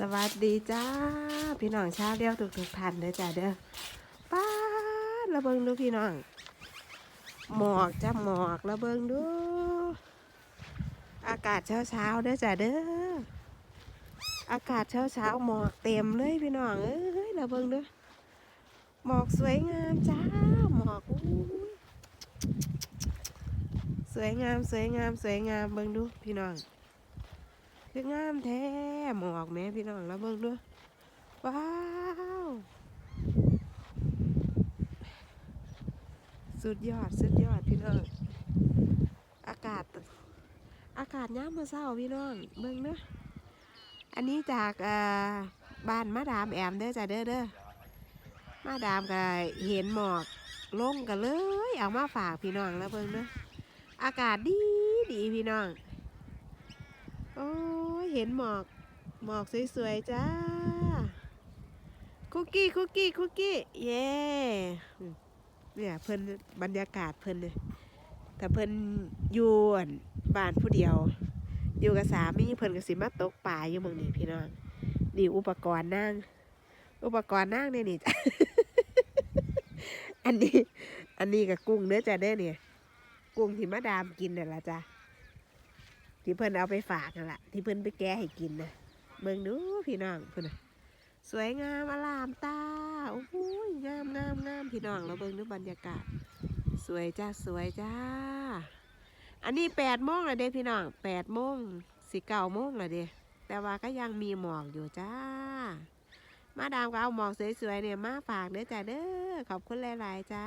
สวัสดีจ้า พี่น้องชาวเลี้ยวทุกทุกท่านเด้อจ้าเด้อป้าระเบิงดูพี่น้อง หมอกจ้าหมอกระเบิงดู อากาศเช้าเช้าเด้อจ้าเด้ออากาศเช้าเช้าหมอกเต็มเลยพี่น้องเอ้ยระเบิงดูหมอกสวยงามจ้าหมอกสวยงามสวยงามสวยงามเบิงดูพี่น้อง คืองามแท้หมอกแม่พี่น้องแล้วเบิ่งดูว้าว สุดยอดสุดยอดพี่น้องอากาศ อากาศย่ามเมื่อเช้าพี่น้องเบิ่งเด้ออันนี้จากบ้านมาดามแอมเด้อจ้ะเด้อเด้อมาดามก็เห็นหมอกลงกันเลย เอามาฝากพี่น้องแล้วเบิ่งเด้ออากาศดีดีพี่น้อง โอ้ยเห็นหมอก หมอกสวยๆจ้า คุกกี้คุกกี้คุกกี้ เย้อืมเนี่ยเพิ่นบรรยากาศเพิ่นเลยแต่เพิ่นอยู่อั่นบ้านผู้เดียว อยู่กับสามีเพิ่นก็สิมาตกป่าอยู่หมองนี้พี่น้องนี่อุปกรณ์นั่ง อุปกรณ์นั่งเนี่ยนี่จ้ะอันนี้ อันนี้กับกุ้งเนื้อจ้ะเด้เนี่ย กุ้งที่มาดามกินน่ะละจ้ะ ที่เพิ่นเอาไปฝากนั่นแหละที่เพิ่นไปแก้ให้กินนะเบิ่งดูพี่น้องเพิ่นนะสวยงามอลามตาโอ้โหยงามงามงามพี่น้องเราเบิ่งดูบรรยากาศ สวยจ้าสวยจ้า อันนี้แปดโมงแล้วเด้พี่น้องแปดโมงสิเก้าโมงแล้วเด้แต่ว่าก็ยังมีหมอกอยู่จ้า มาดามก็เอาหมอกสวยๆเนี่ยมาฝากเด้อจ้าเด้อขอบคุณหลายๆจ้า